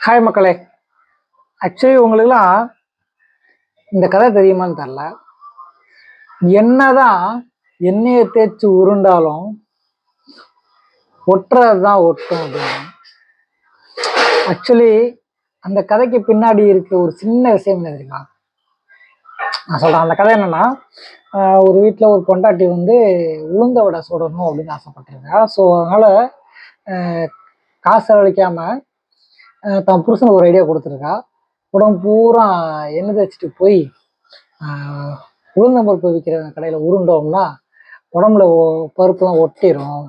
Hi மக்களே. Actually உங்களுக்குலாம் இந்த கதை தெரியுமான்னு தெரில என்னதான் எண்ணெயை தேய்ச்சி உருண்டாலும் ஒட்டுறது தான் ஒட்டும் அப்படின்னு. ஆக்சுவலி அந்த கதைக்கு பின்னாடி இருக்க ஒரு சின்ன விஷயம் என்ன தெரியுமா? நான் சொல்கிறேன் அந்த கதை என்னென்னா ஒரு வீட்டில் ஒரு பொண்டாட்டி வந்து உளுந்த வடை சுடணும் அப்படின்னு ஆசைப்பட்டிருக்கா. ஸோ அதனால் காசு செலவழிக்காமல் தான் புருஷனுக்கு ஒரு ஐடியா கொடுத்துருக்கா. உடம்பு பூரா எண்ணெய் தேய்ச்சிட்டு போய் ஆஹ் உளுந்தம்பருப்பு விற்கிற கடையில் உருண்டோம்னா உடம்புல பருப்புலாம் ஒட்டிடும்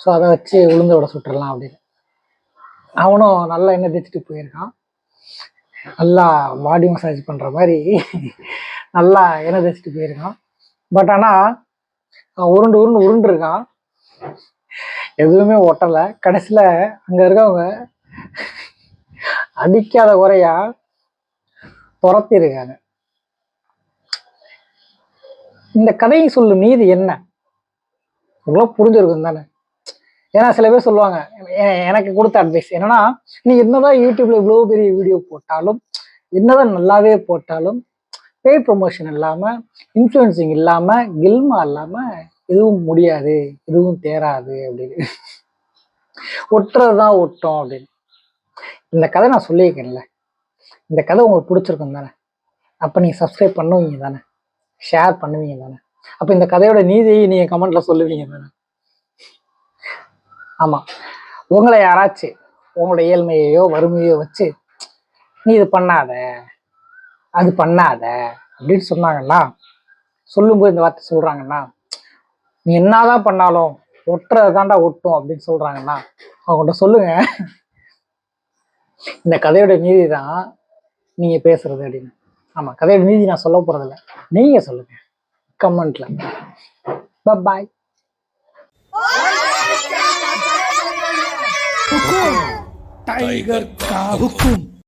ஸோ அதை வச்சு உளுந்த வடை சுட்டுறலாம் அப்படின்னு. அவனும் நல்லா எண்ணெய் தேய்ச்சிட்டு போயிருக்கான். நல்லா பாடி மசாஜ் பண்ணுற மாதிரி நல்லா எண்ணெய் தேய்ச்சிட்டு போயிருக்கான். பட் ஆனால் உருண்டு உருண்டு உருண்டுருக்கான். எதுவுமே ஒட்டலை. கடைசியில் அங்கே இருக்கவங்க அடிக்காத குறையா துரத்திருக்காங்க. இந்த கதையை சொல்லும் நீதி என்ன? உங்களுக்கு புரிஞ்சிருக்கும் தானே? ஏன்னா சில பேர் சொல்லுவாங்க எனக்கு கொடுத்த அட்வைஸ் என்னன்னா நீ என்னதான் யூடியூப்ல இவ்வளோ பெரிய வீடியோ போட்டாலும் என்னதான் நல்லாவே போட்டாலும் பே ப்ரொமோஷன் இல்லாம இன்ஃப்ளூயன்சிங் இல்லாம கில்மா இல்லாம எதுவும் முடியாது எதுவும் தேராது அப்படின்னு. ஒட்டுறது தான் ஒட்டும் அப்படின்னு. இந்த கதை நான் சொல்லியிருக்கேன்ல. இந்த கதை உங்களுக்கு பிடிச்சிருக்கும் தானே? அப்போ நீங்கள் சப்ஸ்கிரைப் பண்ணுவீங்க தானே? ஷேர் பண்ணுவீங்க தானே? அப்போ இந்த கதையோட நீதியை நீங்கள் கமெண்ட்ல சொல்லுவீங்க தானே? ஆமாம் உங்களை யாராச்சும் உங்களோட ஏழ்மையையோ வறுமையோ வச்சு நீ இது பண்ணாத அது பண்ணாத அப்படின்னு சொன்னாங்கன்னா சொல்லும்போது இந்த வார்த்தை சொல்கிறாங்கன்னா நீ என்னதான் பண்ணாலும் ஒட்டுறது தாண்டா ஒட்டும் அப்படின்னு சொல்கிறாங்கன்னா அவங்கள்ட்ட சொல்லுங்க. இந்த கதையோட நீதி தான் நீங்க பேசுறது அப்படின்னு. ஆமா கதையோட நீதி நான் சொல்ல போறதில்ல. நீங்க சொல்லுங்க. கமெண்ட்ல. பாய் டைகர்